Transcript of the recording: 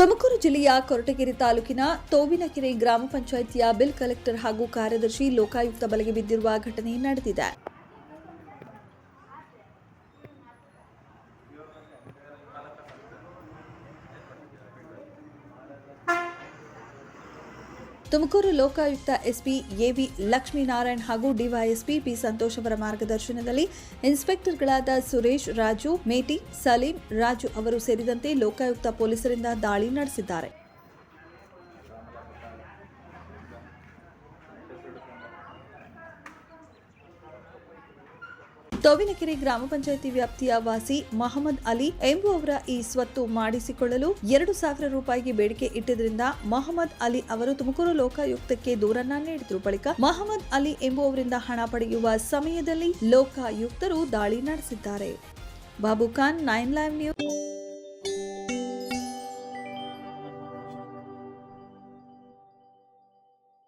ತುಮಕೂರು ಜಿಲ್ಲೆಯ ಕೊರಟಗೆರೆ ತಾಲೂಕಿನ ತೋವಿನಕೆರೆ ಗ್ರಾಮ ಪಂಚಾಯಿತಿಯ ಬಿಲ್ ಕಲೆಕ್ಟರ್ ಹಾಗೂ ಕಾರ್ಯದರ್ಶಿ ಲೋಕಾಯುಕ್ತ ಬಲೆಗೆ ಬಿದ್ದಿರುವ ಘಟನೆ ನಡೆದಿದೆ. ತುಮಕೂರು ಲೋಕಾಯುಕ್ತ ಎಸ್ಪಿ ಎವಿ ಲಕ್ಷ್ಮೀನಾರಾಯಣ್ ಹಾಗೂ ಡಿವೈಎಸ್ಪಿ ಪಿ ಸಂತೋಷ್ ಅವರ ಮಾರ್ಗದರ್ಶನದಲ್ಲಿ ಇನ್ಸ್ಪೆಕ್ಟರ್ಗಳಾದ ಸುರೇಶ್, ರಾಜು, ಮೇಟಿ, ಸಲೀಂ, ರಾಜು ಅವರು ಸೇರಿದಂತೆ ಲೋಕಾಯುಕ್ತ ಪೊಲೀಸರಿಂದ ದಾಳಿ ನಡೆಸಿದ್ದಾರೆ. ತೋವಿನಕೆರೆ ಗ್ರಾಮ ಪಂಚಾಯಿತಿ ವ್ಯಾಪ್ತಿಯ ವಾಸಿ ಮಹಮ್ಮದ್ ಅಲಿ ಎಂಬುವವರ ಈ ಸ್ವತ್ತು ಮಾಡಿಸಿಕೊಳ್ಳಲು ಎರಡು ಸಾವಿರ ರೂಪಾಯಿಗೆ ಬೇಡಿಕೆ ಇಟ್ಟಿದ್ದರಿಂದ ಮಹಮ್ಮದ್ ಅಲಿ ಅವರು ತುಮಕೂರು ಲೋಕಾಯುಕ್ತಕ್ಕೆ ದೂರನ್ನ ನೀಡಿದ್ರು. ಬಳಿಕ ಮಹಮ್ಮದ್ ಅಲಿ ಎಂಬುವವರಿಂದ ಹಣ ಪಡೆಯುವ ಸಮಯದಲ್ಲಿ ಲೋಕಾಯುಕ್ತರು ದಾಳಿ ನಡೆಸಿದ್ದಾರೆ. Babu Khan, nine live news.